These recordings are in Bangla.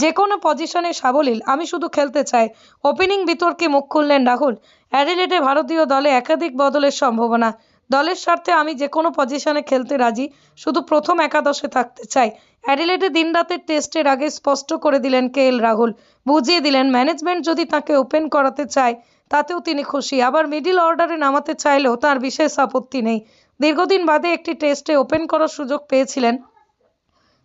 যে কোনো পজিশনে সাবলীল। আমি শুধু খেলতে চাই। ওপেনিং বিতর্কে মুখ খুললেন রাহুল। অ্যাডিলেডে ভারতীয় দলে একাধিক বদলের সম্ভাবনা। দলের স্বার্থে আমি যে কোনো পজিশনে খেলতে রাজি, শুধু প্রথম একাদশে থাকতে চাই। অ্যাডিলেডে দিনরাতের টেস্টের আগে স্পষ্ট করে দিলেন কে এল রাহুল। বুঝিয়ে দিলেন ম্যানেজমেন্ট যদি তাকে ওপেন করাতে চায়, তাতেও তিনি খুশি। আবার মিডিল অর্ডারে নামাতে চাইলেও তার বিশেষ আপত্তি নেই। দীর্ঘদিন বাদে একটি টেস্টে ওপেন করার সুযোগ পেয়েছিলেন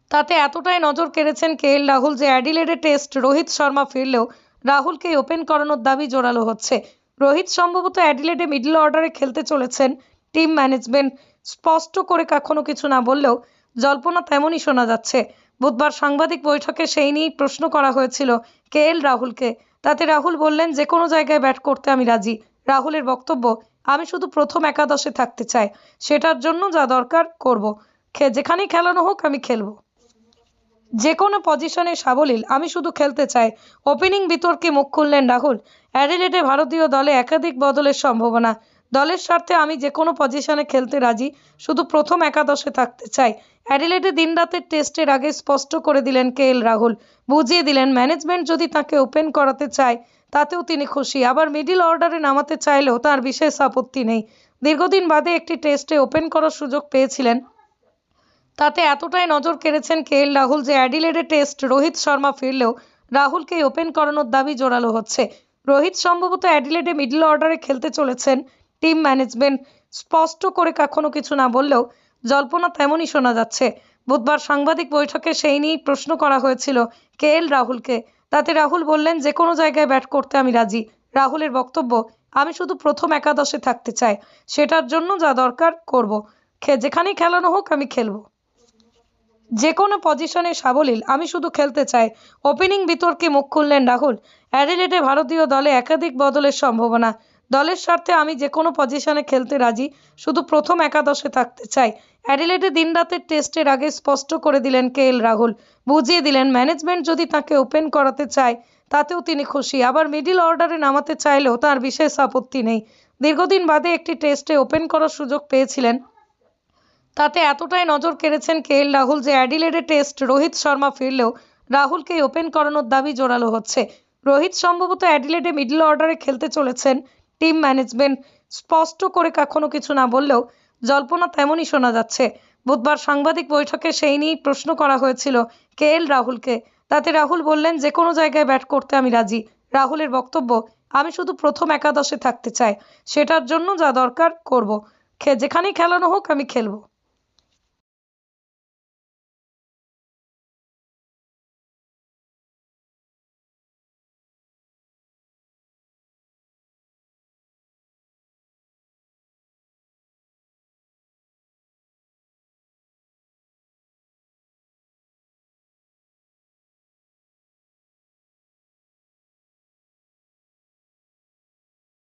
তাতে এতটাই নজর কেড়েছেন কে? এল রাহুল যে অ্যাডিলেডে টেস্ট, রোহিত শর্মা ফিরলেও রাহুলকেই ওপেন করানোর দাবি জোরালো হচ্ছে। রোহিত সম্ভবত অ্যাডিলেডে মিডল অর্ডারে খেলতে চলেছেন টিম ম্যানেজমেন্ট স্পষ্ট করে কখনো কিছু না বললেও জল্পনা তেমনই শোনা যাচ্ছে। বুধবার সাংবাদিক বৈঠকে সেই নিয়েই প্রশ্ন করা হয়েছিল কে এল রাহুলকে। তাতে রাহুল বললেন, যে কোনো জায়গায় ব্যাট করতে আমি রাজি। রাহুলের বক্তব্য, আমি শুধু প্রথম একাদশে থাকতে চাই। সেটার জন্য যা দরকার, করব। খে- যেখানেই খেলানো হোক, আমি খেলব। যে কোনো পজিশনে সাবলীল। আমি শুধু খেলতে চাই। ওপেনিং বিতর্কে মুখ খুললেন রাহুল। অ্যাডিলেডে ভারতীয় দলে একাধিক বদলের সম্ভাবনা। দলের স্বার্থে আমি যে কোনো পজিশনে খেলতে রাজি, শুধু প্রথম একাদশে থাকতে চাই। অ্যাডিলেডে দিনরাতের টেস্টের আগে স্পষ্ট করে দিলেন কে এল রাহুল। বুঝিয়ে দিলেন ম্যানেজমেন্ট যদি তাকে ওপেন করাতে চায়, তাতেও তিনি খুশি। আবার মিডিল অর্ডারে নামাতে চাইলেও তার বিশেষ আপত্তি নেই। দীর্ঘদিন বাদে একটি টেস্টে ওপেন করার সুযোগ পেয়েছিলেন তাতে এতটাই নজর কেড়েছেন কে এল রাহুল যে অ্যাডিলেডে টেস্ট রোহিত শর্মা ফিরলেও রাহুলকেই ওপেন করানোর দাবি জোরালো হচ্ছে। রোহিত সম্ভবত অ্যাডিলেডে মিডল অর্ডারে খেলতে চলেছেন টিম ম্যানেজমেন্ট স্পষ্ট করে কখনো কিছু না বললেও জল্পনা তেমনই শোনা যাচ্ছে। বুধবার সাংবাদিক বৈঠকে সেই নিয়েই প্রশ্ন করা হয়েছিল কে এল রাহুলকে। তাতে রাহুল বললেন, যে কোনো জায়গায় ব্যাট করতে আমি রাজি। রাহুলের বক্তব্য, আমি শুধু প্রথম একাদশে থাকতে চাই। সেটার জন্য যা দরকার, করব। খে- যেখানেই খেলানো হোক, আমি খেলব। যে কোনো পজিশনে সাবলীল। আমি শুধু খেলতে চাই। ওপেনিং বিতর্কে মুখ খুললেন রাহুল। অ্যাডিলেডে ভারতীয় দলে একাধিক বদলের সম্ভাবনা। দলের স্বার্থে আমি যে কোনো পজিশনে খেলতে রাজি। শুধু প্রথম একাদশে থাকতে চাই। অ্যাডিলেডে দিনরাতের টেস্টের আগে স্পষ্ট করে দিলেন কে এল রাহুল। বুঝিয়ে দিলেন ম্যানেজমেন্ট যদি তাকে ওপেন করাতে চায়, তাতেও তিনি খুশি। আবার মিডিল অর্ডারে নামাতে চাইলেও তার বিশেষ আপত্তি নেই। দীর্ঘদিন বাদে একটি টেস্টে ওপেন করার সুযোগ পেয়েছিলেন তাতে এতটাই নজর কেড়েছেন কে এল রাহুল যে অ্যাডিলেডে টেস্ট রোহিত শর্মা ফিরলেও রাহুলকেই ওপেন করানোর দাবি জোরালো হচ্ছে। রোহিত সম্ভবত অ্যাডিলেডে মিডল অর্ডারে খেলতে চলেছেন টিম ম্যানেজমেন্ট স্পষ্ট করে কখনো কিছু না বললেও জল্পনা তেমনই শোনা যাচ্ছে। বুধবার সাংবাদিক বৈঠকে সেই নিয়েই প্রশ্ন করা হয়েছিল কে এল রাহুলকে। তাতে রাহুল বললেন, যে কোনো জায়গায় ব্যাট করতে আমি রাজি। রাহুলের বক্তব্য, আমি শুধু প্রথম একাদশে থাকতে চাই। সেটার জন্য যা দরকার করব। খে- যেখানেই খেলানো হোক আমি খেলব।